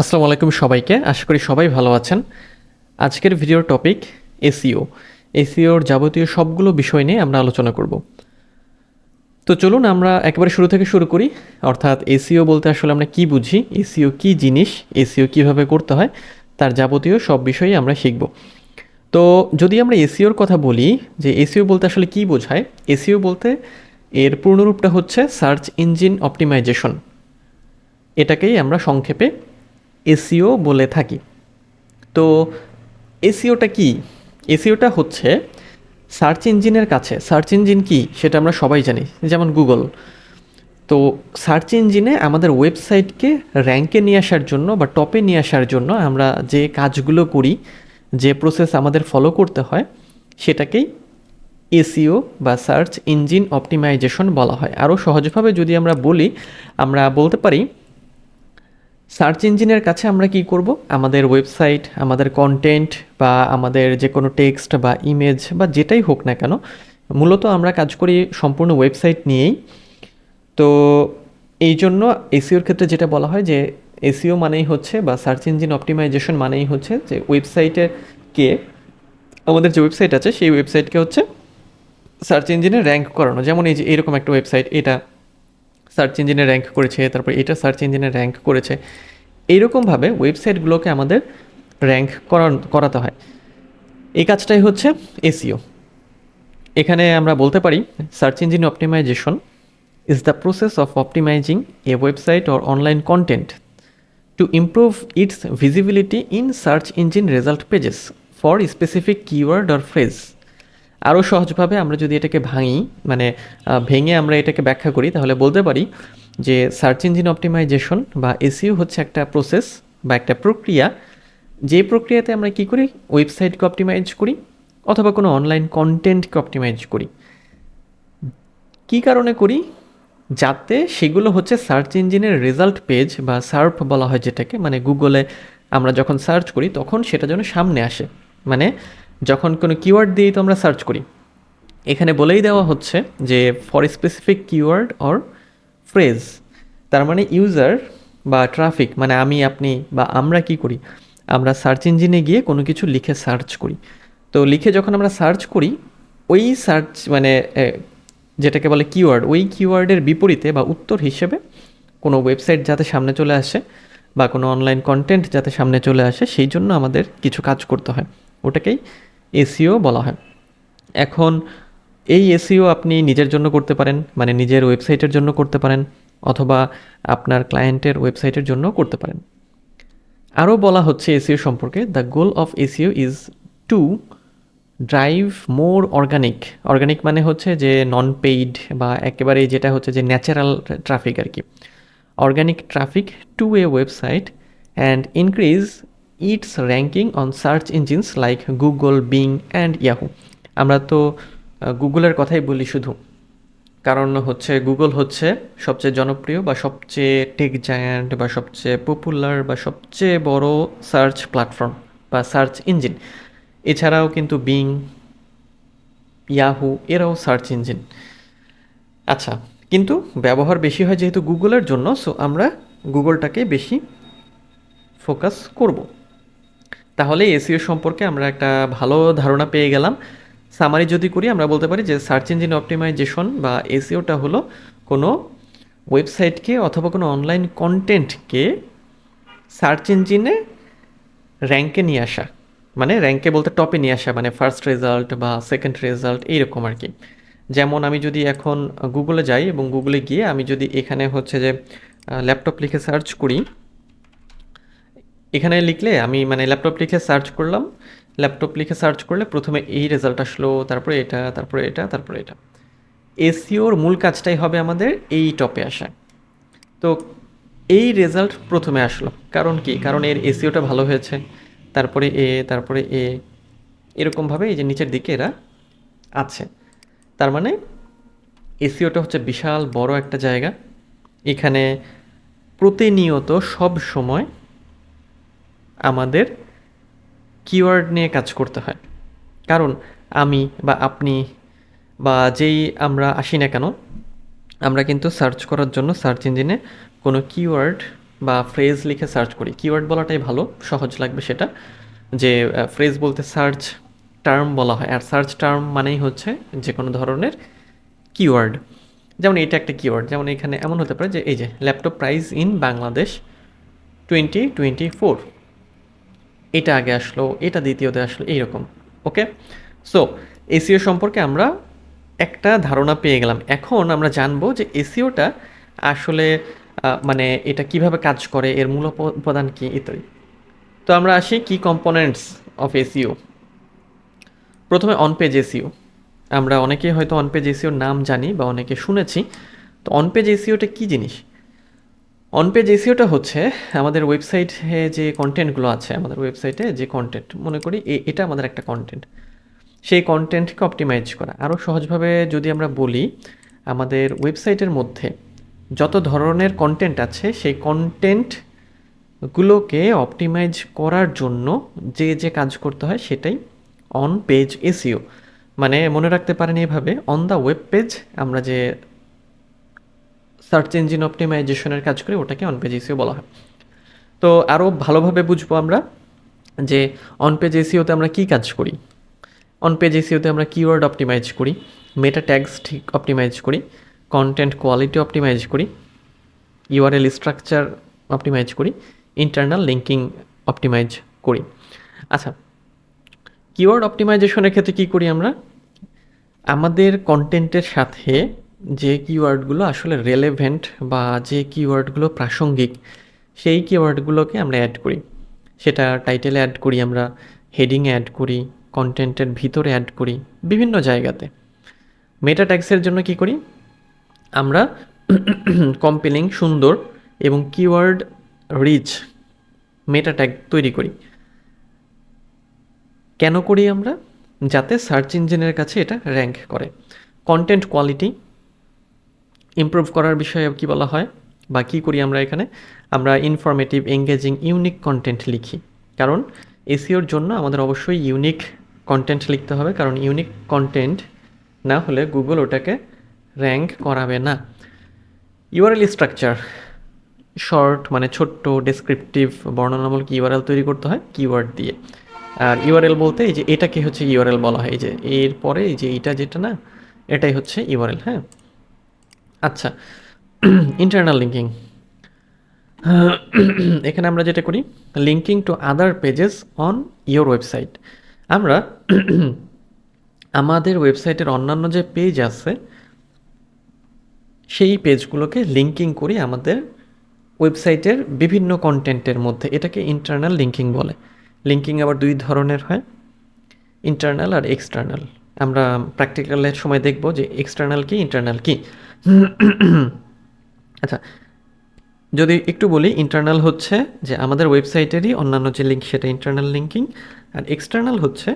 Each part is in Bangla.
আসসালামু আলাইকুম সবাইকে। আশা করি সবাই ভালো আছেন। আজকের ভিডিওর টপিক এসিও এসিওর যাবতীয় সবগুলো বিষয় নিয়ে আমরা আলোচনা করব। তো চলুন আমরা একেবারে শুরু থেকে শুরু করি। অর্থাৎ এসিও বলতে আসলে আমরা কি বুঝি এসিও কি জিনিস এসিও কীভাবে করতে হয়, তার যাবতীয় সব বিষয়ই আমরা শিখব। তো যদি আমরা এসিওর কথা বলি, যে এসিও বলতে আসলে কি বোঝায়? এসিও বলতে এর পূর্ণরূপটা হচ্ছে সার্চ ইঞ্জিন অপটিমাইজেশন। এটাকেই আমরা সংক্ষেপে এসিও বলে থাকি। তো এসিওটা কি? এসিওটা হচ্ছে সার্চ ইঞ্জিনের কাছে। সার্চ ইঞ্জিন কি? সেটা আমরা সবাই জানি, যেমন গুগল। তো সার্চ ইঞ্জিনে আমাদের ওয়েবসাইটকে র্যাঙ্কে নিয়ে আসার জন্য বা টপে নিয়ে আসার জন্য আমরা যে কাজগুলো করি, যে প্রসেস আমাদের ফলো করতে হয়, সেটাকেই এসিও বা সার্চ ইঞ্জিন অপটিমাইজেশন বলা হয়। আরও সহজভাবে যদি আমরা বলি, আমরা বলতে পারি সার্চ ইঞ্জিনের কাছে আমরা কি করব? আমাদের ওয়েবসাইট আমাদের কন্টেন্ট বা আমাদের যে কোনো টেক্সট বা ইমেজ বা যেটাই হোক না কেন, মূলত আমরা কাজ করি সম্পূর্ণ ওয়েবসাইট নিয়েই। তো এই জন্য এসিওর ক্ষেত্রে যেটা বলা হয় যে এসিও মানেই হচ্ছে বা সার্চ ইঞ্জিন অপটিমাইজেশন মানেই হচ্ছে যে ওয়েবসাইটে কে, আমাদের যে ওয়েবসাইট আছে সেই ওয়েবসাইটকে হচ্ছে সার্চ ইঞ্জিনে র্যাঙ্ক করানো। যেমন এই যে এরকম একটা ওয়েবসাইট এটা সার্চ ইঞ্জিনে র্যাঙ্ক করেছে, তারপর এটা সার্চ ইঞ্জিনে র্যাঙ্ক করেছে। এইরকমভাবে ওয়েবসাইটগুলোকে আমাদের র্যাঙ্ক করাতে হয়। এই কাজটাই হচ্ছে এসিও এখানে আমরা বলতে পারি search engine optimization is the process of optimizing a website or online content to improve its visibility in search engine result pages for specific keyword or phrase আরও সহজভাবে আমরা যদি এটাকে ভাঙি মানে ভেঙে আমরা এটাকে ব্যাখ্যা করি, তাহলে বলতে পারি যে সার্চ ইঞ্জিন অপটিমাইজেশন বা এসিও হচ্ছে একটা প্রসেস বা একটা প্রক্রিয়া। যে প্রক্রিয়াতে আমরা কি করি? ওয়েবসাইটকে অপটিমাইজ করি অথবা কোনো অনলাইন কন্টেন্টকে অপটিমাইজ করি। কি কারণে করি? যাতে সেগুলো হচ্ছে সার্চ ইঞ্জিনের রেজাল্ট পেজ বা সার্ফ বলা হয় যেটাকে মানে গুগলে আমরা যখন সার্চ করি, তখন সেটা যেন সামনে আসে। মানে যখন কোনো কিওয়ার্ড দিয়েই তো আমরা সার্চ করি, এখানে বলেই দেওয়া হচ্ছে যে for specific keyword or phrase তার মানে ইউজার বা ট্রাফিক মানে আমি, আপনি বা আমরা কি করি? আমরা সার্চ ইঞ্জিনে গিয়ে কোনো কিছু লিখে সার্চ করি। তো লিখে যখন আমরা সার্চ করি, ওই সার্চ মানে যেটাকে বলে কিওয়ার্ড ওই কিওয়ার্ডের বিপরীতে বা উত্তর হিসেবে কোনো ওয়েবসাইট যাতে সামনে চলে আসে বা কোনো অনলাইন কন্টেন্ট যাতে সামনে চলে আসে, সেই জন্য আমাদের কিছু কাজ করতে হয়। ওটাকেই এসিও বলা হয়। এখন এই এসিও আপনি নিজের জন্য করতে পারেন মানে নিজের ওয়েবসাইটের জন্য করতে পারেন, অথবা আপনার ক্লায়েন্টের ওয়েবসাইটের জন্য করতে পারেন। আরও বলা হচ্ছে এসিও সম্পর্কে, the goal of SEO is to drive more organic. Organic মানে হচ্ছে যে নন পেইড বা একেবারে যেটা হচ্ছে যে ন্যাচারাল ট্রাফিক আর কি। Organic traffic to a website and increase its ranking on search engines like Google Bing and Yahoo আমরা তো গুগলের কথাই বলি শুধু। কারণ হচ্ছে গুগল হচ্ছে সবচেয়ে জনপ্রিয় বা সবচেয়ে টেক জায়ান্ট বা সবচেয়ে পপুলার বা সবচেয়ে বড় সার্চ প্ল্যাটফর্ম বা সার্চ ইঞ্জিন এছাড়াও কিন্তু বিং ইয়াহু এরাও সার্চ ইঞ্জিন আচ্ছা কিন্তু ব্যবহার বেশি হয় যেহেতু গুগলের জন্য সো আমরা গুগলটাকে বেশি ফোকাস করব। তাহলে এসিও সম্পর্কে আমরা একটা ভালো ধারণা পেয়ে গেলাম। সামারি যদি করি, আমরা বলতে পারি যে সার্চ ইঞ্জিন অপটিমাইজেশন বা এসিওটা হলো কোনো ওয়েবসাইটকে অথবা কোনো অনলাইন কন্টেন্টকে সার্চ ইঞ্জিনে র্যাঙ্কে নিয়ে আসা। মানে র্যাঙ্কে বলতে টপে নিয়ে আসা মানে ফার্স্ট রেজাল্ট বা সেকেন্ড রেজাল্ট এইরকম আর কি। যেমন আমি যদি এখন গুগলে যাই এবং গুগলে গিয়ে আমি যদি এখানে হচ্ছে যে ল্যাপটপ লিখে সার্চ করি এখানে লিখলে আমি মানে ল্যাপটপ লিখে সার্চ করলাম। ল্যাপটপ লিখে সার্চ করলে প্রথমে এই রেজাল্ট আসলো, তারপরে এটা তারপরে এটা তারপরে এটা। এসিওর মূল কাজটাই হবে আমাদের এই টপে আসা। তো এই রেজাল্ট প্রথমে আসলো। কারণ কি? কারণ এর এসিওটা ভালো হয়েছে। তারপরে এ তারপরে এ, এরকমভাবে এই যে নিচের দিকে এরা আছে। তার মানে এসিওটা হচ্ছে বিশাল বড় একটা জায়গা। এখানে প্রতিনিয়ত সব সময় আমাদের কিওয়ার্ড নিয়ে কাজ করতে হয়। কারণ আমি বা আপনি বা যেই আমরা আসি না কেন, আমরা কিন্তু সার্চ করার জন্য সার্চ ইঞ্জিনে কোনো কিওয়ার্ড বা ফ্রেজ লিখে সার্চ করি। কিওয়ার্ড বলাটাই ভালো, সহজ লাগবে সেটা। যে ফ্রেজ বলতে সার্চ টার্ম বলা হয়। আর সার্চ টার্ম মানেই হচ্ছে যে কোনো ধরনের কিওয়ার্ড যেমন এটা একটা কিওয়ার্ড যেমন এখানে এমন হতে পারে যে, এই যে laptop price in Bangladesh twenty twenty four এটা আগে আসলো, এটা দ্বিতীয়তে আসলো, এইরকম, ওকে? সো এসিও সম্পর্কে আমরা একটা ধারণা পেয়ে গেলাম। এখন আমরা জানব যে এসিওটা আসলে মানে এটা কীভাবে কাজ করে, এর মূল উপ- উপাদান কি, ইত্যাদি। তো আমরা আসি কি কম্পোনেন্টস অফ এসিও প্রথমে অন পেজ এসিও আমরা অনেকেই হয়তো অন পেজ এসিওর নাম জানি বা অনেকে শুনেছি। তো অন পেজ এসিওটা কী জিনিস? অন পেজ এসিওটা হচ্ছে আমাদের ওয়েবসাইটে যে কন্টেন্টগুলো আছে, আমাদের ওয়েবসাইটে যে কন্টেন্ট মনে করি এটা আমাদের একটা কন্টেন্ট সেই কন্টেন্টকে অপটিমাইজ করা। আরও সহজভাবে যদি আমরা বলি, আমাদের ওয়েবসাইটের মধ্যে যত ধরনের কন্টেন্ট আছে, সেই কন্টেন্টগুলোকে অপটিমাইজ করার জন্য যে যে কাজ করতে হয়, সেটাই অন পেজ এসিও মানে মনে রাখতে পারেন এভাবে অন দ্য ওয়েব পেজ আমরা যে সার্চ ইঞ্জিন অপটিমাইজেশনের কাজ করি ওটাকে অন পেজ এসিও বলা হয়। তো আরও ভালোভাবে বুঝব আমরা যে অন পেজ এসিওতে আমরা কী কাজ করি। অন পেজ এসিওতে আমরা কিওয়ার্ড অপটিমাইজ করি মেটা ট্যাগস ঠিক অপটিমাইজ করি কন্টেন্ট কোয়ালিটি অপটিমাইজ করি ইউআরএল স্ট্রাকচার অপটিমাইজ করি ইন্টারনাল লিঙ্কিং অপটিমাইজ করি। আচ্ছা কিওয়ার্ড অপটিমাইজেশনের ক্ষেত্রে কী করি আমরা? আমাদের কন্টেন্টের সাথে যে কিওয়ার্ডগুলো আসলে রেলেভেন্ট বা যে কিওয়ার্ডগুলো প্রাসঙ্গিক, সেই কিওয়ার্ডগুলোকে আমরা অ্যাড করি। সেটা টাইটেলে অ্যাড করি আমরা হেডিংয়ে অ্যাড করি কন্টেন্টের ভিতরে অ্যাড করি, বিভিন্ন জায়গাতে। মেটা ট্যাক্সের জন্য কি করি? আমরা কম্পেলিং সুন্দর এবং কিওয়ার্ড রিচ মেটা ট্যাগ তৈরি করি। কেন করি আমরা? যাতে সার্চ ইঞ্জিনের কাছে এটা র্যাঙ্ক করে। কন্টেন্ট কোয়ালিটি ইমপ্রুভ করার বিষয়ে কি বলা হয় বা কী করি আমরা এখানে? আমরা ইনফরমেটিভ এঙ্গেজিং ইউনিক কন্টেন্ট লিখি। কারণ এসিওর জন্য আমাদের অবশ্যই ইউনিক কন্টেন্ট লিখতে হবে। কারণ ইউনিক কন্টেন্ট না হলে গুগল ওটাকে র্যাঙ্ক করাবে না। ইউআরএল স্ট্রাকচার শর্ট মানে ছোট্ট ডেসক্রিপটিভ বর্ণনামূলক ইউআরএল তৈরি করতে হয় কিওয়ার্ড দিয়ে। আর ইউআরএল বলতে এই যে এটাকে হচ্ছে ইউআরএল বলা হয়। এই যে এরপরে এই যে এইটা যেটা না, এটাই হচ্ছে ইউআরএল হ্যাঁ? আচ্ছা ইন্টারনাল লিঙ্কিং এখানে আমরা যেটা করি linking to other pages on your website আমরা আমাদের ওয়েবসাইটের অন্যান্য যে পেজ আছে, সেই পেজগুলোকে লিঙ্কিং করি আমাদের ওয়েবসাইটের বিভিন্ন কন্টেন্টের মধ্যে। এটাকে ইন্টারনাল লিঙ্কিং বলে। লিঙ্কিং আবার দুই ধরনের হয় ইন্টারনাল আর এক্সটার্নাল আমরা প্র্যাকটিক্যালের সময় দেখব যে এক্সটার্নাল কি ইন্টারনাল কি। আচ্ছা যদি একটু বলি ইন্টারনাল হচ্ছে যে আমাদের ওয়েবসাইটেরই অন্যান্য যে লিঙ্ক সেটা ইন্টারনাল লিঙ্কিং আর এক্সটার্নাল হচ্ছে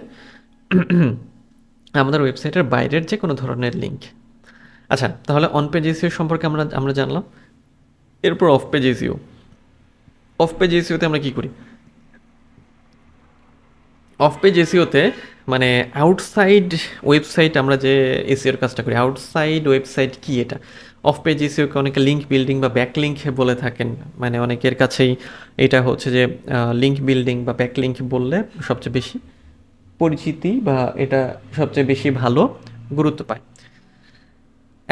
আমাদের ওয়েবসাইটের বাইরের যে কোনো ধরনের লিঙ্ক আচ্ছা তাহলে অন পেজ এসিও সম্পর্কে আমরা আমরা জানলাম। এরপর off page SEO off page এসিওতে আমরা কী করি? অফ পেজ এসিওতে মানে আউটসাইড ওয়েবসাইট আমরা যে এসিওর কাজটা করি আউটসাইড ওয়েবসাইট কি এটা? অফ পেজ এসিওকে অনেকে লিঙ্ক বিল্ডিং বা ব্যাক লিঙ্ক বলে থাকেন। মানে অনেকের কাছেই এটা হচ্ছে যে লিঙ্ক বিল্ডিং বা ব্যাক লিঙ্ক বললে সবচেয়ে বেশি পরিচিতি বা এটা সবচেয়ে বেশি ভালো গুরুত্ব পায়।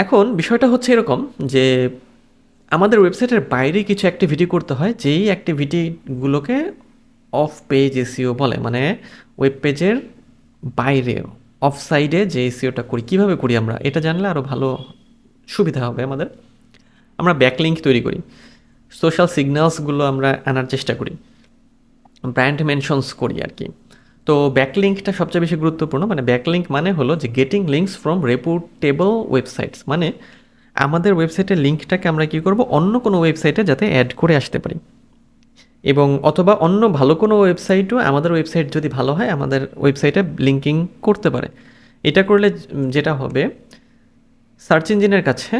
এখন বিষয়টা হচ্ছে এরকম যে, আমাদের ওয়েবসাইটের বাইরে কিছু অ্যাক্টিভিটি করতে হয়, যেই অ্যাক্টিভিটিগুলোকে অফ পেজ এসিও বলে। মানে ওয়েব পেজের বাইরে অফ সাইডে যে এসিওটা করি, কীভাবে করি আমরা? এটা জানলে আরও ভালো সুবিধা হবে আমাদের। আমরা ব্যাকলিঙ্ক তৈরি করি। সোশ্যাল সিগন্যালসগুলো আমরা আনার চেষ্টা করি। ব্র্যান্ড মেনশনস করি আর কি। তো ব্যাকলিঙ্কটা সবচেয়ে বেশি গুরুত্বপূর্ণ। মানে ব্যাকলিঙ্ক মানে হলো যে getting links from reputable websites মানে আমাদের ওয়েবসাইটের লিঙ্কটাকে আমরা কী করব? অন্য কোনো ওয়েবসাইটে যাতে অ্যাড করে আসতে পারি। এবং অথবা অন্য ভালো কোনো ওয়েবসাইটও আমাদের ওয়েবসাইট যদি ভালো হয়, আমাদের ওয়েবসাইটে লিঙ্কিং করতে পারে। এটা করলে যেটা হবে সার্চ ইঞ্জিনের কাছে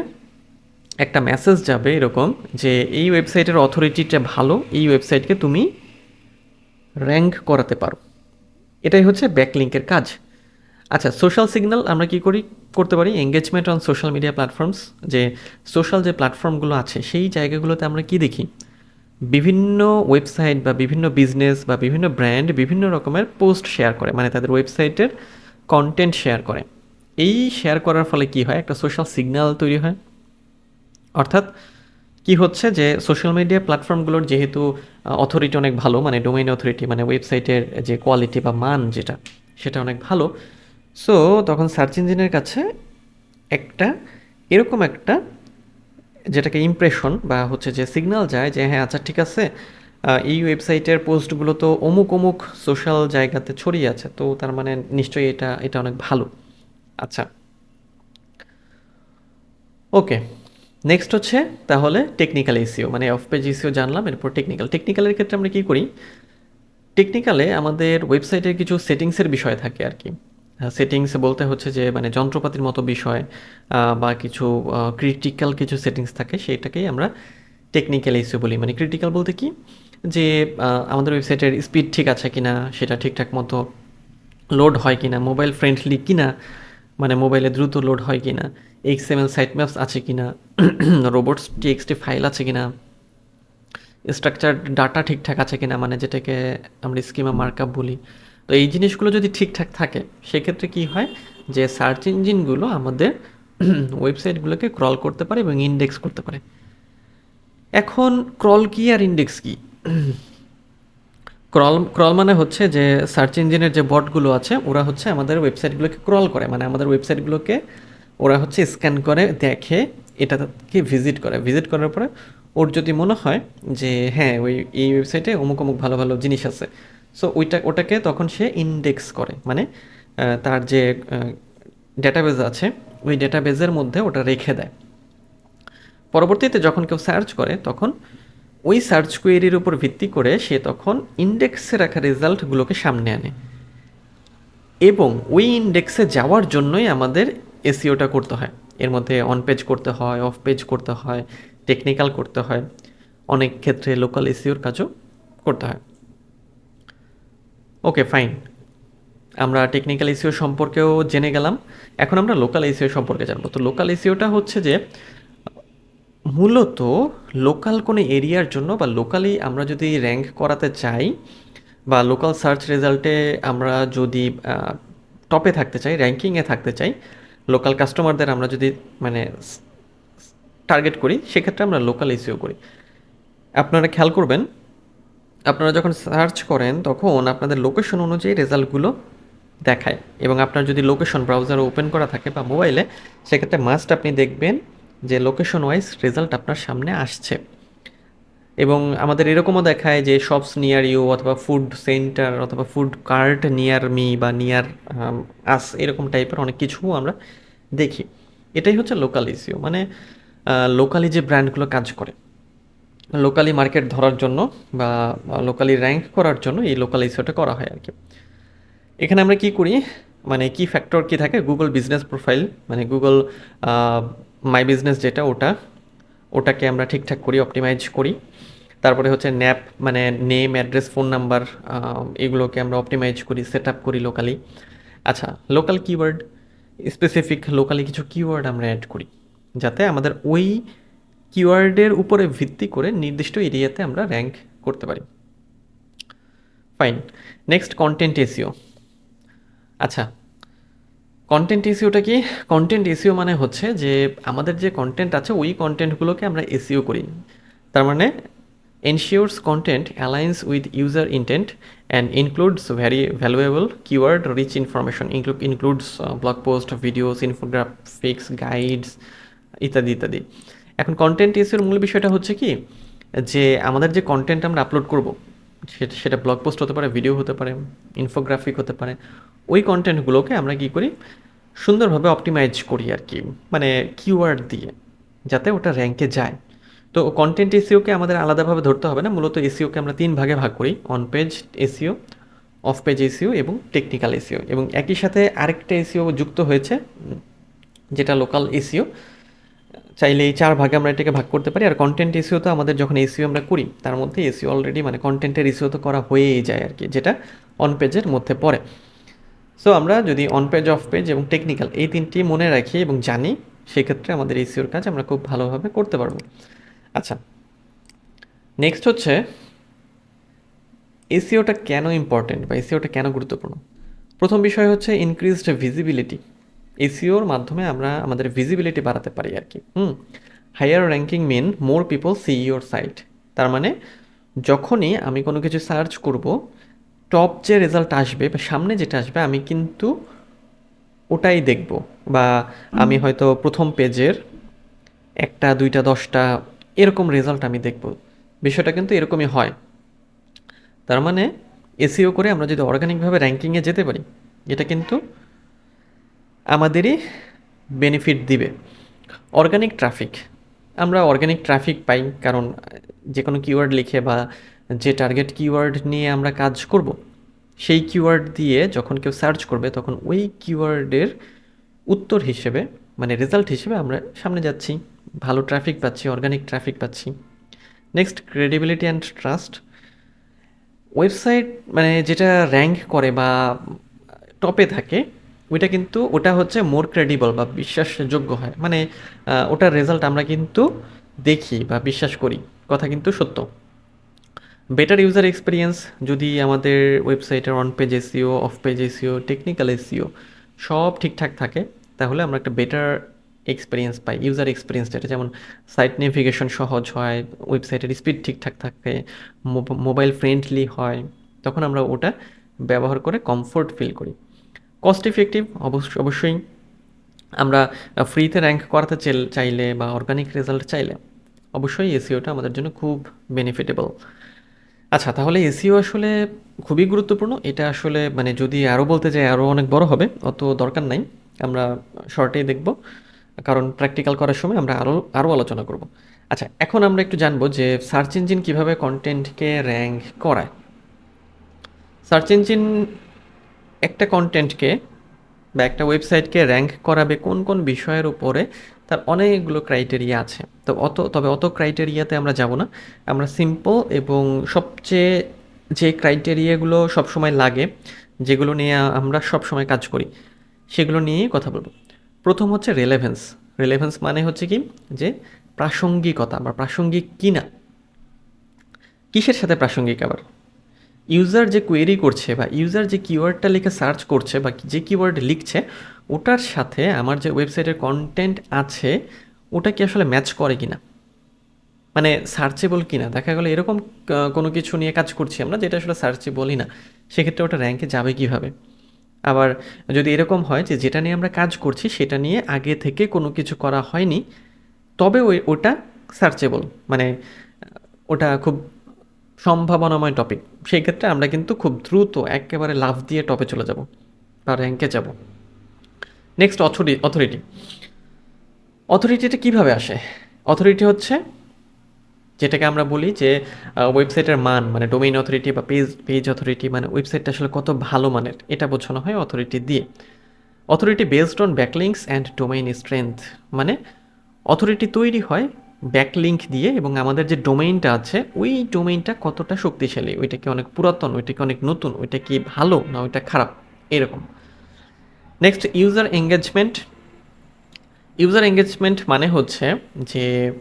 একটা মেসেজ যাবে এরকম যে, এই ওয়েবসাইটের অথরিটিটা ভালো, এই ওয়েবসাইটকে তুমি র্যাঙ্ক করাতে পারো। এটাই হচ্ছে ব্যাকলিঙ্কের কাজ। আচ্ছা সোশ্যাল সিগন্যাল আমরা কি করি, করতে পারি? Engagement on social media platforms যে সোশ্যাল যে প্ল্যাটফর্মগুলো আছে, সেই জায়গাগুলোতে আমরা কি দেখি? বিভিন্ন ওয়েবসাইট বা বিভিন্ন বিজনেস বা বিভিন্ন ব্র্যান্ড বিভিন্ন রকমের পোস্ট শেয়ার করে মানে তাদের ওয়েবসাইটের কন্টেন্ট শেয়ার করে। এই শেয়ার করার ফলে কি হয়? একটা সোশ্যাল সিগন্যাল তৈরি হয়। অর্থাৎ কি হচ্ছে যে সোশ্যাল মিডিয়া প্ল্যাটফর্মগুলোর যেহেতু অথরিটি অনেক ভালো মানে ডোমেইন অথরিটি মানে ওয়েবসাইটের যে কোয়ালিটি বা মান যেটা, সেটা অনেক ভালো। সো তখন সার্চ ইঞ্জিনের কাছে একটা, এরকম একটা যেটাকে ইমপ্রেশন বা হচ্ছে যে সিগন্যাল যায় যে হ্যাঁ আচ্ছা ঠিক আছে এই ওয়েবসাইটের পোস্টগুলো তো অমুক অমুক সোশ্যাল জায়গাতে ছড়িয়ে আছে, তো তার মানে নিশ্চয়ই এটা এটা অনেক ভালো। আচ্ছা। ওকে নেক্সট হচ্ছে তাহলে টেকনিক্যাল এসিও মানে অফ পেজ এসিও জানলাম, এরপর টেকনিক্যাল টেকনিক্যালের ক্ষেত্রে আমরা কী করি? টেকনিক্যালে আমাদের ওয়েবসাইটের কিছু সেটিংসের বিষয় থাকে আর কি। সেটিংস বলতে হচ্ছে যে মানে যন্ত্রপাতির মতো বিষয় বা কিছু ক্রিটিক্যাল কিছু সেটিংস থাকে, সেইটাকেই আমরা টেকনিক্যাল ইস্যু বলি। মানে ক্রিটিক্যাল বলতে কি? যে আমাদের ওয়েবসাইটের স্পিড ঠিক আছে কি না সেটা ঠিকঠাক মতো লোড হয় কি না মোবাইল ফ্রেন্ডলি কিনা মানে মোবাইলে দ্রুত লোড হয় কিনা এক্সএমএল সাইট ম্যাপস আছে কিনা রোবটস টিএক্সটি ফাইল আছে কি না স্ট্রাকচার ডাটা ঠিকঠাক আছে কি না মানে যেটাকে আমরা স্কিমা মার্কআপ বলি। তো এই জিনিসগুলো যদি ঠিকঠাক থাকে, সেক্ষেত্রে কি হয় যে সার্চ ইঞ্জিনগুলো আমাদের ওয়েবসাইটগুলোকে ক্রল করতে পারে এবং ইন্ডেক্স করতে পারে। এখন ক্রল কি আর ইন্ডেক্স কি? ক্রল ক্রল মানে হচ্ছে যে সার্চ ইঞ্জিনের যে বটগুলো আছে, ওরা হচ্ছে আমাদের ওয়েবসাইটগুলোকে ক্রল করে। মানে আমাদের ওয়েবসাইটগুলোকে ওরা হচ্ছে স্ক্যান করে, দেখে, এটাকে ভিজিট করে। ভিজিট করার পরে ওর যদি মনে হয় যে হ্যাঁ ওই, এই ওয়েবসাইটে অমুক অমুক ভালো ভালো জিনিস আছে সো ওইটা, ওটাকে তখন সে ইন্ডেক্স করে। মানে তার যে ডেটাবেজ আছে, ওই ডেটাবেজের মধ্যে ওটা রেখে দেয়। পরবর্তীতে যখন কেউ সার্চ করে, তখন ওই সার্চ কোয়েরির উপর ভিত্তি করে সে তখন ইন্ডেক্সে রাখা রেজাল্টগুলোকে সামনে আনে। এবং ওই ইন্ডেক্সে যাওয়ার জন্যই আমাদের এসিওটা করতে হয়। এর মধ্যে অন পেজ করতে হয় অফ পেজ করতে হয় টেকনিক্যাল করতে হয়। অনেক ক্ষেত্রে লোকাল এসিওর কাজও করতে হয়। ওকে ফাইন আমরা টেকনিক্যাল এসিও সম্পর্কেও জেনে গেলাম। এখন আমরা লোকাল এসিও সম্পর্কে জানব। তো লোকাল এসিওটা হচ্ছে যে, মূলত লোকাল কোনো এরিয়ার জন্য বা লোকালি আমরা যদি র্যাঙ্ক করাতে চাই বা লোকাল সার্চ রেজাল্টে আমরা যদি টপে থাকতে চাই র্যাঙ্কিংয়ে থাকতে চাই লোকাল কাস্টমারদের আমরা যদি মানে টার্গেট করি, সেক্ষেত্রে আমরা লোকাল এসিও করি। আপনারা খেয়াল করবেন আপনারা যখন সার্চ করেন, তখন আপনাদের লোকেশন অনুযায়ী রেজাল্টগুলো দেখায়। এবং আপনার যদি লোকেশন ব্রাউজার ওপেন করা থাকে বা মোবাইলে সেক্ষেত্রে মাস্ট আপনি দেখবেন যে লোকেশন ওয়াইজ রেজাল্ট আপনার সামনে আসছে। এবং আমাদের এরকমও দেখায় যে শপস নিয়ার ইউ অথবা ফুড সেন্টার অথবা ফুড কার্ট নিয়ার মি বা নিয়ার আস এরকম টাইপের অনেক কিছু আমরা দেখি। এটাই হচ্ছে লোকাল ইস্যু মানে লোকালি যে ব্র্যান্ডগুলো কাজ করে। লোকালি মার্কেট ধরার জন্য বা লোকালি র্যাঙ্ক করার জন্য এই লোকাল ইস্যুটা করা হয় আর কি। এখানে আমরা কি করি? মানে কি ফ্যাক্টর কি থাকে? গুগল বিজনেস প্রোফাইল মানে গুগল মাই বিজনেস যেটা, ওটা, ওটাকে আমরা ঠিকঠাক করি অপটিমাইজ করি। তারপরে হচ্ছে ন্যাপ মানে নেম অ্যাড্রেস ফোন নাম্বার এগুলোকে আমরা অপটিমাইজ করি সেট আপ করি লোকালি আচ্ছা লোকাল কিওয়ার্ড স্পেসিফিক লোকালি কিছু কিওয়ার্ড আমরা অ্যাড করি, যাতে আমাদের ওই কিওয়ার্ডের উপরে ভিত্তি করে নির্দিষ্ট এরিয়াতে আমরা র্যাঙ্ক করতে পারি। ফাইন নেক্সট কন্টেন্ট এসিও আচ্ছা কন্টেন্ট এসিওটা কি? কন্টেন্ট এসিও মানে হচ্ছে যে আমাদের যে কন্টেন্ট আছে, ওই কন্টেন্টগুলোকে আমরা এসিও করি। তার মানে ensures content alliance with user intent and includes very valuable keyword rich information include includes blog post videos infographics guides ইত্যাদি ইত্যাদি। এখন কন্টেন্ট এসিওর মূল বিষয়টা হচ্ছে কি? যে আমাদের যে কন্টেন্ট আমরা আপলোড করব, সেটা সেটা ব্লগ পোস্ট হতে পারে ভিডিও হতে পারে ইনফোগ্রাফিক হতে পারে, ওই কন্টেন্টগুলোকে আমরা কি করি? সুন্দরভাবে অপটিমাইজ করি আর কি মানে কিওয়ার্ড দিয়ে, যাতে ওটা র্যাঙ্কে যায়। তো কন্টেন্ট এসিওকে আমাদের আলাদাভাবে ধরতে হবে না, মূলত এসিওকে আমরা তিন ভাগে ভাগ করি on page SEO off page SEO এবং টেকনিক্যাল এসিও এবং একই সাথে আরেকটা এসিও যুক্ত হয়েছে, যেটা লোকাল এসিও চাইলে এই চার ভাগে আমরা এটাকে ভাগ করতে পারি। আর কন্টেন্ট এসিও তো আমাদের যখন এসিও আমরা করি, তার মধ্যে এসিও অলরেডি মানে কন্টেন্টের এসিও তো করা হয়েই যায় আর কি, যেটা অন পেজের মধ্যে পড়ে। সো আমরা যদি অন পেজ অফ পেজ এবং টেকনিক্যাল এই তিনটি মনে রাখি এবং জানি, সেক্ষেত্রে আমাদের এসিওর কাজ আমরা খুব ভালোভাবে করতে পারব। আচ্ছা নেক্সট হচ্ছে এসিওটা কেন ইম্পর্টেন্ট বা এসিওটা কেন গুরুত্বপূর্ণ? প্রথম বিষয় হচ্ছে ইনক্রিজড ভিজিবিলিটি এসিওর মাধ্যমে আমরা আমাদের ভিজিবিলিটি বাড়াতে পারি আর কি। হুম higher ranking mean more people see your site তার মানে যখনই আমি কোনো কিছু সার্চ করব টপ যে রেজাল্ট আসবে বা সামনে যেটা আসবে আমি কিন্তু ওটাই দেখব। বা আমি হয়তো প্রথম পেজের একটা দুইটা দশটা এরকম রেজাল্ট আমি দেখব। বিষয়টা কিন্তু এরকমই হয়। তার মানে এসিও করে আমরা যদি অর্গানিকভাবে র্যাঙ্কিংয়ে যেতে পারি এটা কিন্তু আমাদেরই বেনিফিট দিবে। অর্গানিক ট্রাফিক আমরা অর্গানিক ট্রাফিক পাই, কারণ যে কোনো কিওয়ার্ড লিখে বা যে টার্গেট কিওয়ার্ড নিয়ে আমরা কাজ করব, সেই কিওয়ার্ড দিয়ে যখন কেউ সার্চ করবে, তখন ওই কিওয়ার্ডের উত্তর হিসেবে মানে রেজাল্ট হিসেবে আমরা সামনে যাচ্ছি। ভালো ট্রাফিক পাচ্ছি অর্গানিক ট্রাফিক পাচ্ছি। Next credibility and trust website মানে যেটা র্যাঙ্ক করে বা টপে থাকে ওইটা কিন্তু ওটা হচ্ছে মোর ক্রেডিবল বা বিশ্বাসযোগ্য হয়। মানে ওটার রেজাল্ট আমরা কিন্তু দেখি বা বিশ্বাস করি। কথা কিন্তু সত্য। বেটার ইউজার এক্সপিরিয়েন্স যদি আমাদের ওয়েবসাইটের on page SEO off page SEO technical SEO সব ঠিকঠাক থাকে, তাহলে আমরা একটা বেটার এক্সপিরিয়েন্স পাই। ইউজার এক্সপিরিয়েন্স যেটা, যেমন সাইট নেভিগেশন সহজ হয় ওয়েবসাইটের স্পিড ঠিকঠাক থাকে মোবাইল ফ্রেন্ডলি হয়, তখন আমরা ওটা ব্যবহার করে কমফোর্ট ফিল করি। কস্ট ইফেক্টিভ অবশ্য, অবশ্যই আমরা ফ্রিতে র্যাঙ্ক করাতে চাইলে বা অর্গানিক রেজাল্ট চাইলে অবশ্যই এসিওটা আমাদের জন্য খুব বেনিফিটেবল আচ্ছা তাহলে এসিও আসলে খুবই গুরুত্বপূর্ণ। এটা আসলে মানে যদি আরও বলতে যাই আরও অনেক বড় হবে, অত দরকার নাই। আমরা শর্টেই দেখব, কারণ প্র্যাকটিক্যাল করার সময় আমরা আরও আরও আলোচনা করব। আচ্ছা এখন আমরা একটু জানব যে সার্চ ইঞ্জিন কীভাবে কন্টেন্টকে র্যাঙ্ক করায়। সার্চ ইঞ্জিন একটা কন্টেন্টকে বা একটা ওয়েবসাইটকে র্যাঙ্ক করাবে কোন কোন বিষয়ের উপরে তার অনেকগুলো ক্রাইটেরিয়া আছে। তো অত, তবে অত ক্রাইটেরিয়াতে আমরা যাব না। আমরা সিম্পল এবং সবচেয়ে যে ক্রাইটেরিয়াগুলো সবসময় লাগে, যেগুলো নিয়ে আমরা সবসময় কাজ করি, সেগুলো নিয়েই কথা বলব। প্রথম হচ্ছে রেলেভেন্স রেলেভেন্স মানে হচ্ছে কি? যে প্রাসঙ্গিকতা বা প্রাসঙ্গিক কিনা। কিসের সাথে প্রাসঙ্গিক আবার? ইউজার যে কোয়েরি করছে বা ইউজার যে কিওয়ার্ডটা লিখে সার্চ করছে বা যে কিওয়ার্ড লিখছে, ওটার সাথে আমার যে ওয়েবসাইটের কন্টেন্ট আছে, ওটা কি আসলে ম্যাচ করে কিনা? মানে সার্চেবল কিনা? দেখা গেলো এরকম কোনো কিছু নিয়ে কাজ করছি আমরা যেটা আসলে সার্চেবলই না। সেক্ষেত্রে ওটা র্যাঙ্কে যাবে কীভাবে? আবার যদি এরকম হয় যে যেটা নিয়ে আমরা কাজ করছি, সেটা নিয়ে আগে থেকে কোনো কিছু করা হয়নি, তবে ওই, ওটা সার্চেবল মানে ওটা খুব সম্ভাবনাময় টপিক সেই ক্ষেত্রে আমরা কিন্তু খুব দ্রুত একেবারে লাভ দিয়ে টপে চলে যাব বা র্যাঙ্কে যাব। নেক্সট অথরি অথরিটি অথরিটিটা কীভাবে আসে? অথরিটি হচ্ছে যেটাকে আমরা বলি যে ওয়েবসাইটের মান মানে ডোমেইন অথরিটি বা পেজ পেজ অথরিটি মানে ওয়েবসাইটটা আসলে কত ভালো মানের, এটা বোঝানো হয় অথরিটি দিয়ে। Authority based on backlinks and domain strength মানে অথরিটি তৈরি হয় ব্যাকলিঙ্ক দিয়ে এবং আমাদের যে ডোমেইনটা আছে, ওই ডোমেইনটা কতটা শক্তিশালী? ওইটা কি অনেক পুরাতন ওইটা কি অনেক নতুন, ওইটা কি ভালো না ওইটা খারাপ? এরকম। Next user engagement user engagement মানে হচ্ছে যে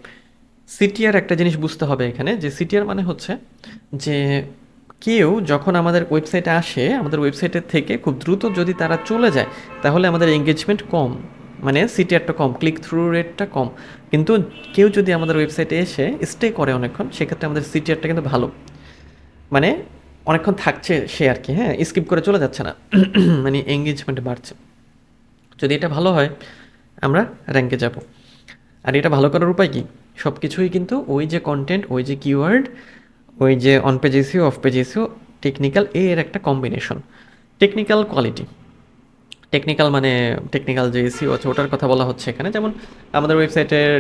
সিটিআর একটা জিনিস বুঝতে হবে এখানে, যে সিটিআর মানে হচ্ছে যে কেউ যখন আমাদের ওয়েবসাইটে আসে, আমাদের ওয়েবসাইটের থেকে খুব দ্রুত যদি তারা চলে যায়, তাহলে আমাদের এঙ্গেজমেন্ট কম। মানে সিটিআরটা কম ক্লিক থ্রু রেটটা কম। কিন্তু কেউ যদি আমাদের ওয়েবসাইটে এসে স্টে করে অনেকক্ষণ, সেক্ষেত্রে আমাদের সিটিআরটা কিন্তু ভালো। মানে অনেকক্ষণ থাকছে সে আর কি হ্যাঁ স্কিপ করে চলে যাচ্ছে না। মানে এঙ্গেজমেন্ট বাড়ছে। যদি এটা ভালো হয়, আমরা র্যাঙ্কে যাব। আর এটা ভালো করার উপায় কি? সব কিছুই কিন্তু ওই যে কন্টেন্ট ওই যে কিওয়ার্ড ওই যে on page SEO off page SEO technical এর একটা কম্বিনেশন টেকনিক্যাল কোয়ালিটি টেকনিক্যাল মানে টেকনিক্যাল যে এসিও আছে, ওটার কথা বলা হচ্ছে এখানে। যেমন আমাদের ওয়েবসাইটের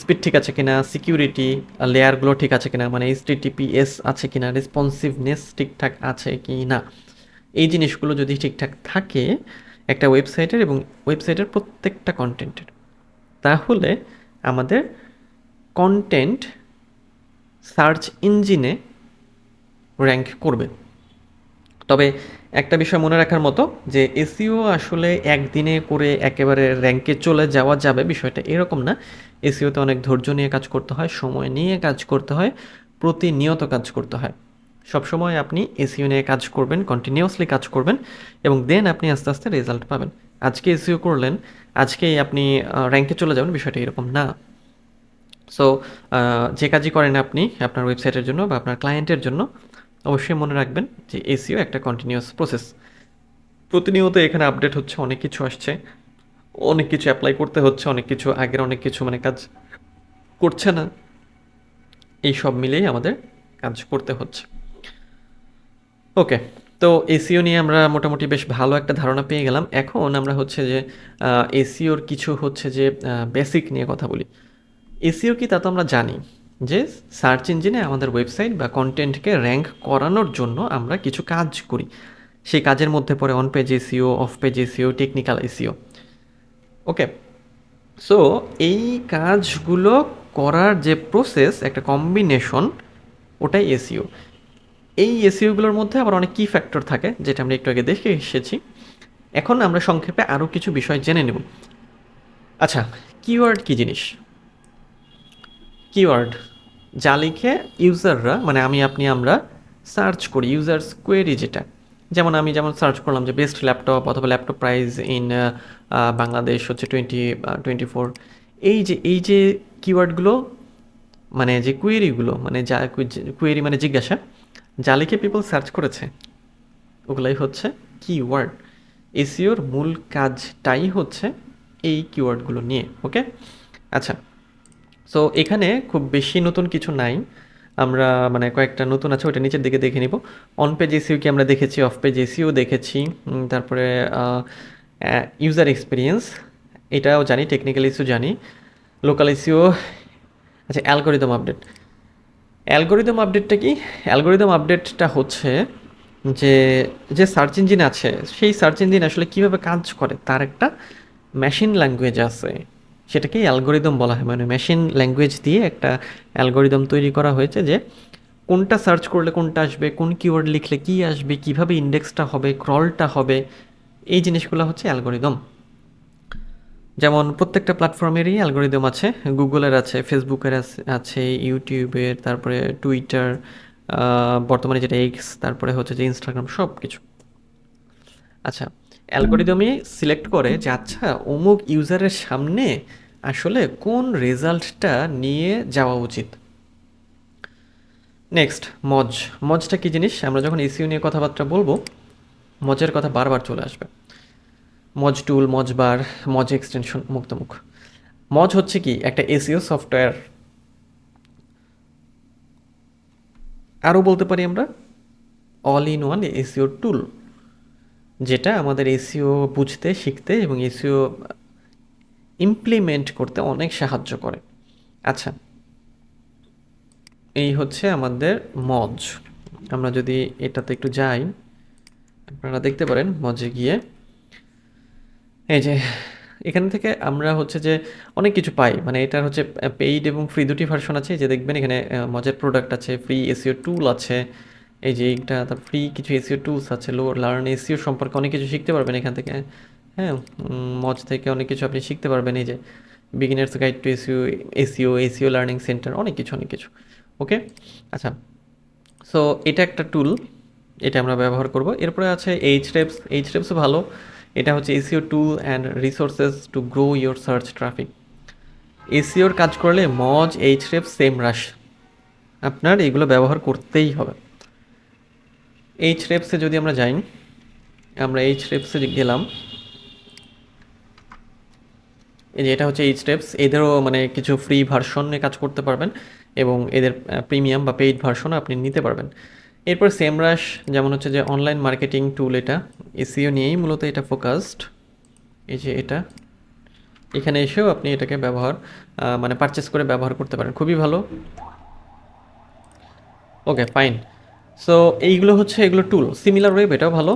স্পিড ঠিক আছে কিনা সিকিউরিটি লেয়ারগুলো ঠিক আছে কিনা মানে এইচটিটিপিএস আছে কিনা রেসপন্সিভনেস ঠিকঠাক আছে কি না এই জিনিসগুলো যদি ঠিকঠাক থাকে একটা ওয়েবসাইটের এবং ওয়েবসাইটের প্রত্যেকটা কন্টেন্টের তাহলে আমাদের কন্টেন্ট সার্চ ইঞ্জিনে র্যাঙ্ক করবে। তবে একটা বিষয় মনে রাখার মতো যে এসিও আসলে একদিনে করে একেবারে র্যাঙ্কে চলে যাওয়া যাবে, বিষয়টা এরকম না। এসিওতে অনেক ধৈর্য নিয়ে কাজ করতে হয়, সময় নিয়ে কাজ করতে হয়, প্রতিনিয়ত কাজ করতে হয়। সবসময় আপনি এসিও নিয়ে কাজ করবেন কন্টিনিউয়াসলি কাজ করবেন এবং দেন আপনি আস্তে আস্তে রেজাল্ট পাবেন। আজকে এসিও করলেন, আজকেই আপনি র্যাঙ্কে চলে যাবেন, বিষয়টা এরকম না। সো যে কাজই করেন আপনি আপনার ওয়েবসাইটের জন্য বা আপনার ক্লায়েন্টের জন্য অবশ্যই মনে রাখবেন যে এসিও একটা কন্টিনিউয়াস প্রসেস প্রতিনিয়ত এখানে আপডেট হচ্ছে, অনেক কিছু আসছে, অনেক কিছু অ্যাপ্লাই করতে হচ্ছে, অনেক কিছু আগের অনেক কিছু মানে কাজ করছে না। এই সব মিলেই আমাদের কাজ করতে হচ্ছে। ওকে তো এসিও নিয়ে আমরা মোটামুটি বেশ ভালো একটা ধারণা পেয়ে গেলাম। এখন আমরা হচ্ছে যে এসিওর কিছু হচ্ছে যে বেসিক নিয়ে কথা বলি। এসিও কি তা তো আমরা জানি। যে সার্চ ইঞ্জিনে আমাদের ওয়েবসাইট বা কন্টেন্টকে র্যাঙ্ক করানোর জন্য আমরা কিছু কাজ করি। সেই কাজের মধ্যে পড়ে on page SEO off page SEO technical SEO. Okay so এই কাজগুলো করার যে প্রসেস একটা কম্বিনেশন ওটাই এসিও। এই এসিওগুলোর মধ্যে আবার অনেক কি ফ্যাক্টর থাকে, যেটা আমরা একটু আগে দেখে এসেছি। এখন আমরা সংক্ষেপে আরও কিছু বিষয় জেনে নেব। আচ্ছা কিওয়ার্ড কী জিনিস? কিওয়ার্ড যা লিখে ইউজাররা মানে আমি, আপনি, আমরা সার্চ করি ইউজার্স কোয়েরি যেটা। যেমন আমি যেমন সার্চ করলাম যে বেস্ট ল্যাপটপ অথবা ল্যাপটপ প্রাইস ইন বাংলাদেশ হচ্ছে টোয়েন্টি টোয়েন্টি ফোর এই যে এই যে কিওয়ার্ডগুলো মানে যে কুয়েরিগুলো মানে যা কুয়েরি মানে জিজ্ঞাসা, যা লিখে পিপল সার্চ করেছে, ওগুলাই হচ্ছে কিওয়ার্ড এসিওর মূল কাজটাই হচ্ছে এই কিওয়ার্ডগুলো নিয়ে ওকে আচ্ছা সো এখানে খুব বেশি নতুন কিছু নাই। আমরা মানে কয়েকটা নতুন আছে, ওইটা নিচের দিকে দেখে নিব। অন পেজ এসিও কি আমরা দেখেছি? অফ পেজ এসিও দেখেছি। তারপরে ইউজার এক্সপিরিয়েন্স এটাও জানি টেকনিক্যাল ইস্যু জানি। লোকাল ইস্যু আচ্ছা অ্যালগোরিদম আপডেট অ্যালগোরিদম আপডেটটা কি? অ্যালগোরিদম আপডেটটা হচ্ছে যে যে সার্চ ইঞ্জিন আছে, সেই সার্চ ইঞ্জিন আসলে কীভাবে কাজ করে? তার একটা মেশিন ল্যাঙ্গুয়েজ আছে। সেটাকেই অ্যালগোরিদম বলা হয়। মানে মেশিন ল্যাঙ্গুয়েজ দিয়ে একটা অ্যালগোরিদম তৈরি করা হয়েছে যে কোনটা সার্চ করলে কোনটা আসবে, কোন কিওয়ার্ড লিখলে কী আসবে, কীভাবে ইন্ডেক্সটা হবে ক্রলটা হবে, এই জিনিসগুলো হচ্ছে অ্যালগোরিদম। যেমন প্রত্যেকটা প্ল্যাটফর্মেরই অ্যালগোরিদম আছে। গুগলের আছে ফেসবুকের আছে ইউটিউবের তারপরে টুইটার বর্তমানে যেটা এক্স তারপরে হচ্ছে যে ইনস্টাগ্রাম সব কিছু আচ্ছা অ্যালগোরিদমই সিলেক্ট করে যে আচ্ছা অমুক ইউজারের সামনে আসলে কোন রেজাল্টটা নিয়ে যাওয়া উচিত। নেক্সট, মজ। মজটা কী জিনিস? আমরা যখন এসিও নিয়ে কথাবার্তা বলব, মজের কথা বারবার চলে আসবে। মজ টুল, মজ বার, মজ এক্সটেনশন মুক্তমুখ মজ হচ্ছে কি? একটা এসিও সফটওয়্যার। আরও বলতে পারি আমরা? All in one SEO tool. যেটা আমাদের এসিও বুঝতে, শিখতে এবং এসিও ইমপ্লিমেন্ট করতে অনেক সাহায্য করে। আচ্ছা এই হচ্ছে আমাদের মজ। আমরা যদি এটাতে একটু যাই, আপনারা দেখতে পারেন মজে গিয়ে। এই যে, এখান থেকে আমরা হচ্ছে যে অনেক কিছু পাই। মানে এটার হচ্ছে পেইড এবং ফ্রি দুটি ভার্সন আছে। যে দেখবেন এখানে মজার প্রোডাক্ট আছে ফ্রি এসিও টুল আছে এই যে এইটা তার ফ্রি কিছু এসিও টুলস আছে লো লার্ন এসিও সম্পর্কে অনেক কিছু শিখতে পারবেন এখান থেকে। হ্যাঁ মজ থেকে অনেক কিছু আপনি শিখতে পারবেন, এই যে beginners guide to SEO SEO SEO learning centre অনেক কিছু অনেক কিছু ওকে আচ্ছা সো এটা একটা টুল এটা আমরা ব্যবহার করব। এরপরে আছে এইচ রেপস এইচ রেপসও ভালো। এটা হচ্ছে SEO tool and resources to grow your search traffic এসিওর কাজ করলে মজ এইচ রেপ সেম রাশ আপনার এগুলো ব্যবহার করতেই হবে। এইচ রেপসে যদি আমরা যাই, আমরা এইচ রেপসে গেলাম। এই যে এটা হচ্ছে এইচ রেপস এদেরও মানে কিছু ফ্রি ভার্সনে কাজ করতে পারবেন এবং এদের প্রিমিয়াম বা পেইড ভার্সনও আপনি নিতে পারবেন। এরপর সেমরাশ যেমন হচ্ছে যে অনলাইন মার্কেটিং টুল এটা এসিও নিয়েই মূলত এটা ফোকাসড এই যে এটা, এখানে এসেও আপনি এটাকে ব্যবহার মানে পারচেস করে ব্যবহার করতে পারেন। খুবই ভালো। ওকে ফাইন সো এইগুলো হচ্ছে এগুলো টুল সিমিলার ওয়েব এটাও ভালো।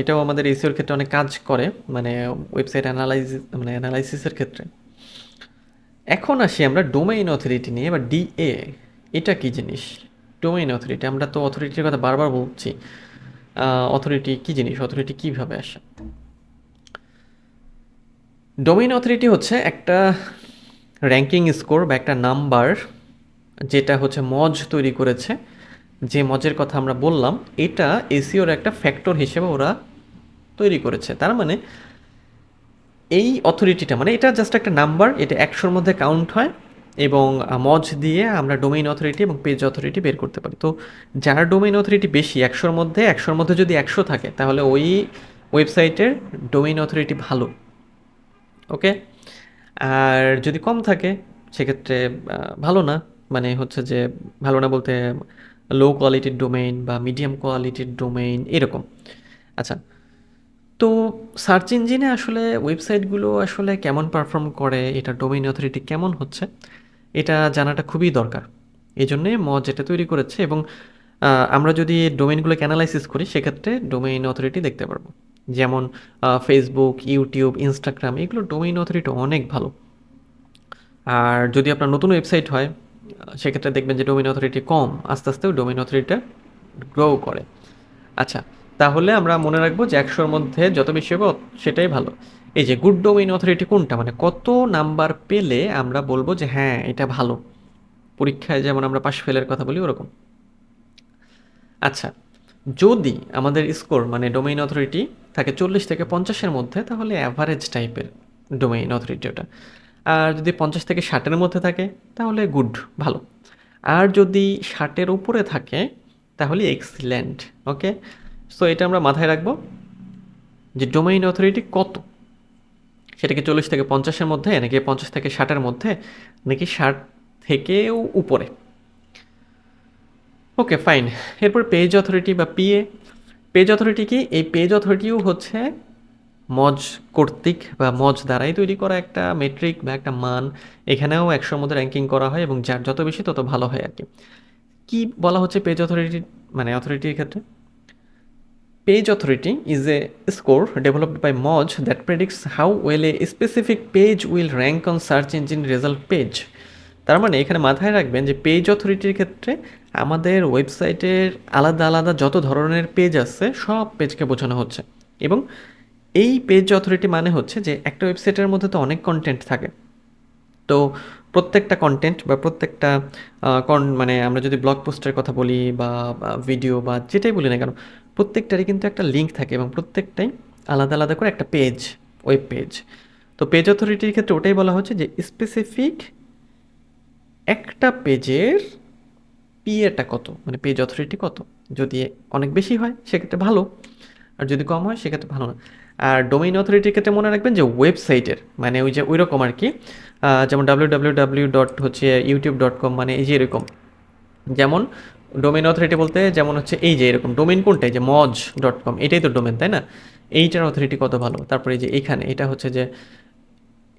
এটাও আমাদের এসিওর ক্ষেত্রে অনেক কাজ করে মানে ওয়েবসাইট অ্যানালাইজ মানে অ্যানালাইসিসের ক্ষেত্রে। এখন আসি আমরা ডোমেইন অথরিটি নিয়ে, বা ডিএ এটা কি জিনিস? ডোমেইন অথরিটি আমরা তো অথরিটির কথা বারবার বলছি। অথরিটি কি জিনিস? অথরিটি কীভাবে আসে? ডোমেইন অথরিটি হচ্ছে একটা র্যাঙ্কিং স্কোর বা একটা নাম্বার যেটা হচ্ছে মজ তৈরি করেছে। যে মজের কথা আমরা বললাম, এটা এসিওর একটা ফ্যাক্টর হিসেবে ওরা তৈরি করেছে। তার মানে এই অথরিটিটা মানে এটা জাস্ট একটা নাম্বার এটা একশোর মধ্যে কাউন্ট হয় এবং মজ দিয়ে আমরা ডোমেইন অথরিটি এবং পেজ অথরিটি বের করতে পারি। তো যার ডোমেইন অথরিটি বেশি, একশোর মধ্যে একশোর মধ্যে যদি একশো থাকে, তাহলে ওই ওয়েবসাইটের ডোমেইন অথরিটি ভালো। ওকে আর যদি কম থাকে, সেক্ষেত্রে ভালো না। মানে হচ্ছে যে, ভালো না বলতে লো কোয়ালিটির ডোমেইন বা মিডিয়াম কোয়ালিটির ডোমেইন এরকম। আচ্ছা তো সার্চ ইঞ্জিনে আসলে ওয়েবসাইটগুলো আসলে কেমন পারফর্ম করে, এটা ডোমেইন অথরিটি কেমন হচ্ছে, এটা জানাটা খুবই দরকার। এই জন্যে মজ এটা তৈরি করেছে এবং আমরা যদি ডোমেইনগুলোকে অ্যানালাইসিস করি, সেক্ষেত্রে ডোমেইন অথরিটি দেখতে পারব। যেমন ফেসবুক ইউটিউব ইনস্টাগ্রাম এগুলো ডোমেইন অথরিটি অনেক ভালো। আর যদি আপনার নতুন ওয়েবসাইট হয় সেক্ষেত্রে দেখবেন যে ডোমিন অথরিটি কম, আস্তে আস্তে ডোমিন অথরিটিটা গ্রো করে। আচ্ছা তাহলে আমরা মনে রাখব যে একশোর মধ্যে যত বেশি হবে সেটাই ভালো। এই যে গুড ডোমিন অথরিটি কোনটা? মানে কত নাম্বার পেলে আমরা বলব যে হ্যাঁ এটা ভালো। পরীক্ষায় যেমন আমরা পাশ ফেলের কথা বলি, ওরকম। আচ্ছা যদি আমাদের স্কোর মানে ডোমেইন অথরিটি থাকে চল্লিশ থেকে পঞ্চাশের মধ্যে, তাহলে অ্যাভারেজ টাইপের ডোমেইন অথরিটি ওটা। আর যদি পঞ্চাশ থেকে ষাটের মধ্যে থাকে, তাহলে গুড, ভালো। আর যদি ষাটের উপরে থাকে, তাহলে এক্সিলেন্ট ওকে সো এটা আমরা মাথায় রাখব যে ডোমেইন অথরিটি কত? সেটা কি চল্লিশ থেকে পঞ্চাশের মধ্যে, নাকি পঞ্চাশ থেকে ষাটের মধ্যে, নাকি ষাট থেকেও উপরে? ওকে ফাইন এরপর পেজ অথরিটি বা পিএ পেজ অথরিটি কি? এই পেজ অথরিটিও হচ্ছে মজ কর্তৃক বা মজ দ্বারাই তৈরি করা একটা মেট্রিক বা একটা মান, এখানেও একশোর মধ্যে র্যাঙ্কিং করা হয় এবং যার যত বেশি তত ভালো হয় আর কি। কি বলা হচ্ছে পেজ অথরিটি মানে অথরিটির ক্ষেত্রে? Page authority is a score developed by Moj that predicts how well a specific page will rank on search engine result page. তার মানে এখানে মাথায় রাখবেন যে পেজ অথরিটির ক্ষেত্রে আমাদের ওয়েবসাইটের আলাদা আলাদা যত ধরনের পেজ আছে সব পেজকে বোঝানো হচ্ছে। এবং এই পেজ অথরিটি মানে হচ্ছে যে একটা ওয়েবসাইটের মধ্যে তো অনেক কন্টেন্ট থাকে। তো প্রত্যেকটা কন্টেন্ট বা প্রত্যেকটা মানে আমরা যদি ব্লগ পোস্টের কথা বলি বা ভিডিও বা যেটাই বলি না কেন, প্রত্যেকটারই কিন্তু একটা লিঙ্ক থাকে এবং প্রত্যেকটাই আলাদা আলাদা করে একটা পেজ ওয়েব পেজ তো পেজ অথরিটির ক্ষেত্রে ওটাই বলা হচ্ছে যে স্পেসিফিক একটা পেজের পিএটা কত? মানে পেজ অথরিটি কত? যদি অনেক বেশি হয়, সেক্ষেত্রে ভালো। আর যদি কম হয়, সেক্ষেত্রে ভালো না। আর ডোমেইন অথরিটির ক্ষেত্রে মনে রাখবেন যে ওয়েবসাইটের মানে ওই যে ওই রকম আর কি যেমন ডাব্লিউ ডট হচ্ছে ইউটিউব ডট কম মানে এই যে এরকম। যেমন ডোমেইন অথরিটি বলতে যেমন হচ্ছে এই যে এরকম ডোমেইন কোনটাই? যে মজ ডট কম এটাই তো ডোমেন তাই না? এইটার অথরিটি কত ভালো? তারপরে যে এখানে, এটা হচ্ছে যে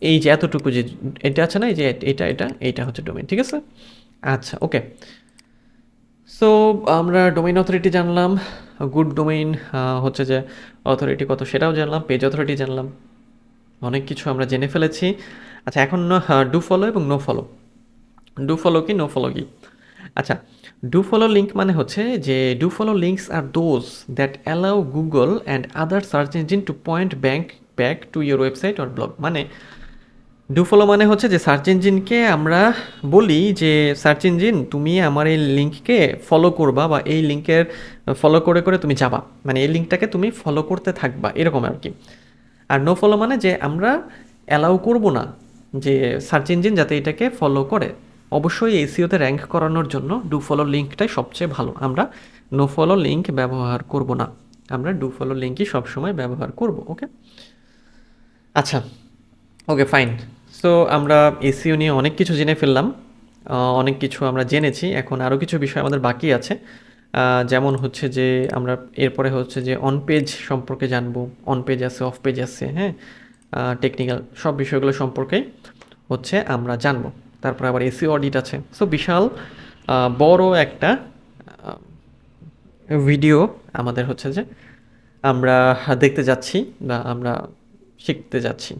এই যে এতটুকু যে, এটা আছে না? এই যে এটা এটা এইটা হচ্ছে ডোমেন ঠিক আছে? আচ্ছা ওকে সো আমরা ডোমেইন অথরিটি জানলাম গুড ডোমেইন হচ্ছে যে অথরিটি কত সেটাও জানলাম পেজ অথরিটি জানলাম, অনেক কিছু আমরা জেনে ফেলেছি। আচ্ছা এখন ডু ফলো এবং নো ফলো ডু ফলো কি নো ফলো কি? আচ্ছা ডু ফলো লিঙ্ক মানে হচ্ছে যে do follow links R those that allow Google and other search engine to point bank back to your website or blog মানে ডু ফলো মানে হচ্ছে যে সার্চ ইঞ্জিনকে আমরা বলি যে সার্চ ইঞ্জিন তুমি আমার এই লিঙ্ককে ফলো করবা বা এই লিঙ্কের ফলো করে করে তুমি যাবা। মানে এই লিঙ্কটাকে তুমি ফলো করতে থাকবা, এরকম আর কি। আর নো ফলো মানে যে আমরা অ্যালাউ করব না যে সার্চ ইঞ্জিন যাতে এটাকে ফলো করে। অবশ্যই এসিওতে র্যাঙ্ক করানোর জন্য ডু ফলো লিঙ্কটাই সবচেয়ে ভালো। আমরা নো ফলো লিঙ্ক ব্যবহার করব না। আমরা ডু ফলো লিঙ্কই সবসময় ব্যবহার করব ওকে আচ্ছা ওকে ফাইন সো আমরা এসিও নিয়ে অনেক কিছু জেনে ফেললাম অনেক কিছু আমরা জেনেছি, এখন আরও কিছু বিষয় আমাদের বাকি আছে। যেমন হচ্ছে যে আমরা এরপরে হচ্ছে যে অন পেজ সম্পর্কে জানব অন পেজ আছে অফ পেজ আছে হ্যাঁ? টেকনিক্যাল সব বিষয়গুলো সম্পর্কেই হচ্ছে আমরা জানব। তারপরে আবার এসি অডিট আছে। সো বিশাল বড় একটা ভিডিও আমাদের হচ্ছে যে আমরা দেখতে যাচ্ছি বা আমরা শিখতে যাচ্ছি।